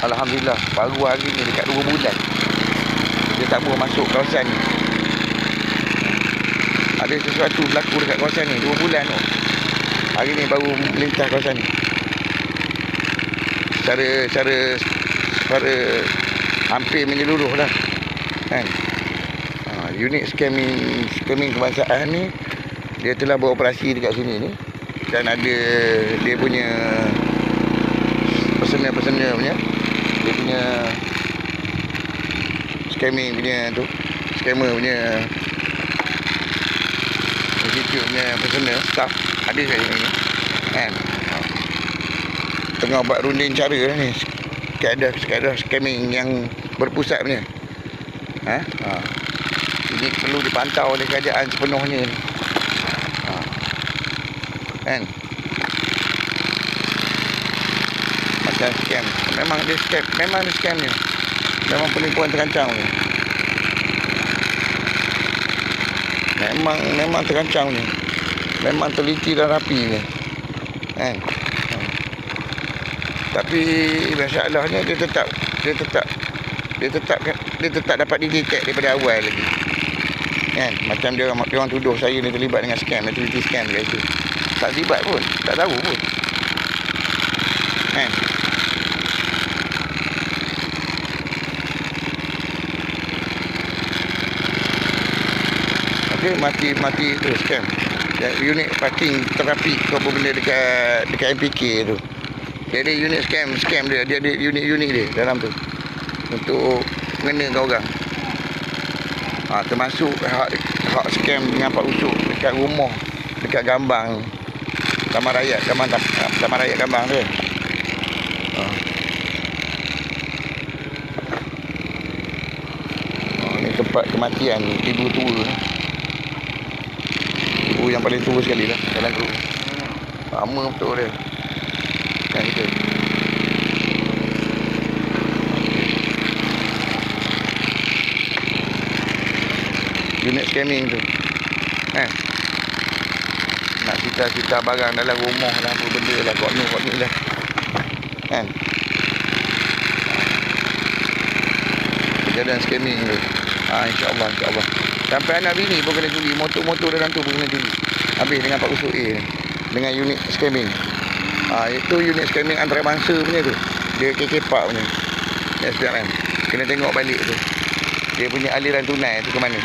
Alhamdulillah Baru hari ni dekat 2 bulan. Dia tak mau masuk kawasan ni. Ada sesuatu berlaku dekat kawasan ni 2 bulan tu. Hari ni baru melintas kawasan ni. Secara Secara Secara Hampir menyeluruh lah. Kan? Ha, Unit scamming Scamming kebangsaan ni Dia telah beroperasi dekat sini ni. Dan ada Dia punya Personal-personal punya Dia punya Scamming punya tu Scammer punya Institute punya personal Staff Ada sini ni Kan Ha. Tengah buat runding cara lah ni Kaedah Kaedah scamming yang Berpusat punya Ha? Ha. Ini perlu dipantau oleh kerajaan sepenuhnya ni ha. Kan Macam scam. Memang dia scam Memang dia scam ni. Memang penipuan terancang ni. Memang Memang terancang ni. Memang teliti dan rapi ni. Kan. Tapi Masalahnya dia tetap Dia tetap Dia tetap Dia tetap dapat didetect daripada awal lagi. Kan? Macam dia, dia orang tuduh saya ni terlibat dengan scam Activity scam kat situ Tak terlibat pun Tak tahu pun. Kan Okey, mati mati scam. Ya, unit parking terapi ke apa benda dekat dekat MPK tu. Dia ada unit scam, scam dia, dia ada unit-unit dia dalam tu. Untuk mengenakan orang. Ha, termasuk hak hak scam dengan Pak Usuk dekat rumah dekat Gambang. Taman Rakyat, Taman Tam- Taman Rakyat Gambang tu. Ha. Oh, ni tempat kematian ibu tua. Yang paling tua sekali lah dalam grup. Lama betul dia. Kan kita. Unit scamming tu. Kan? Nak sita-sita barang dalam rumah lah apa benda lah kok ni kok ni lah. Kan? Kejadian scamming tu. Ha, insyaAllah, insyaAllah. Sampai anak bini pun kena juli. Motor-motor dalam tu pun kena juli. Habis dengan Pak Usuk A. Dengan unit scamming. Ha, itu unit scamming antarabangsa punya tu. Dia kekepak punya. Ya, SPRM. Kena tengok balik tu. Dia punya aliran tunai tu ke mana.